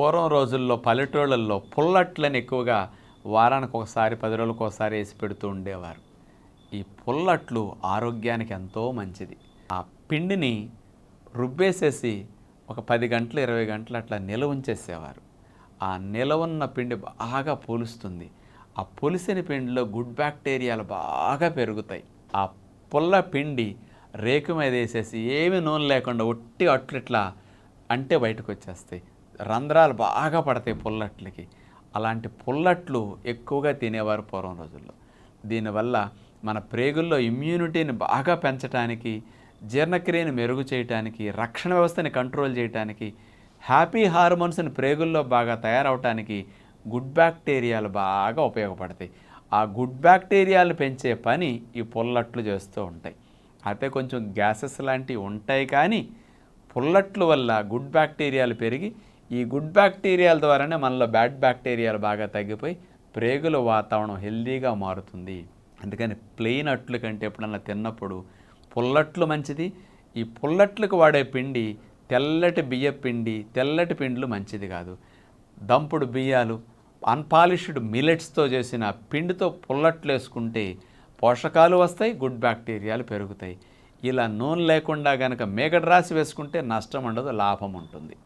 పూర్వం రోజుల్లో పల్లెటూళ్ళల్లో పుల్లట్లని ఎక్కువగా వారానికి ఒకసారి పది రోజులకు ఒకసారి వేసి పెడుతూ ఉండేవారు. ఈ పుల్లట్లు ఆరోగ్యానికి ఎంతో మంచిది. ఆ పిండిని రుబ్బేసేసి ఒక పది గంటలు ఇరవై గంటలు అట్లా నిలవ ఉంచేసేవారు. ఆ నిలవన్న పిండి బాగా పోలుస్తుంది. ఆ పులిసిన పిండిలో గుడ్ బ్యాక్టీరియాలు బాగా పెరుగుతాయి. ఆ పుల్ల పిండి రేకు మీద వేసేసి ఏమి నూనె లేకుండా ఒట్టి అట్లు ఇట్లా అంటే బయటకు వచ్చేస్తాయి. రంధ్రాలు బాగా పడతాయి పుల్లట్లకి. అలాంటి పుల్లట్లు ఎక్కువగా తినేవారు పూర్వం రోజుల్లో. దీనివల్ల మన ప్రేగుల్లో ఇమ్యూనిటీని బాగా పెంచడానికి జీర్ణక్రియను మెరుగు చేయడానికి రక్షణ వ్యవస్థని కంట్రోల్ చేయడానికి హ్యాపీ హార్మోన్స్ని ప్రేగుల్లో బాగా తయారవటానికి గుడ్ బ్యాక్టీరియాలు బాగా ఉపయోగపడతాయి. ఆ గుడ్ బ్యాక్టీరియాలు పెంచే పని ఈ పుల్లట్లు చేస్తూ ఉంటాయి. అయితే కొంచెం గ్యాసెస్ లాంటివి ఉంటాయి కానీ పుల్లట్లు వల్ల గుడ్ బ్యాక్టీరియాలు పెరిగి ఈ గుడ్ బ్యాక్టీరియాల ద్వారానే మనలో బ్యాడ్ బ్యాక్టీరియాలు బాగా తగ్గిపోయి ప్రేగుల వాతావరణం హెల్దీగా మారుతుంది. అందుకని ప్లెయిన్ అట్లు కంటే ఎప్పుడన్నా తిన్నప్పుడు పుల్లట్లు మంచిది. ఈ పుల్లట్లకు వాడే పిండి తెల్లటి బియ్య పిండి తెల్లటి పిండిలు మంచిది కాదు. దంపుడు బియ్యాలు అన్పాలిష్డ్ మిలెట్స్తో చేసిన పిండితో పుల్లట్లు వేసుకుంటే పోషకాలు వస్తాయి గుడ్ బ్యాక్టీరియాలు పెరుగుతాయి. ఇలా నూనె లేకుండా కనుక మేకడ రాసి వేసుకుంటే నష్టం ఉండదు లాభం ఉంటుంది.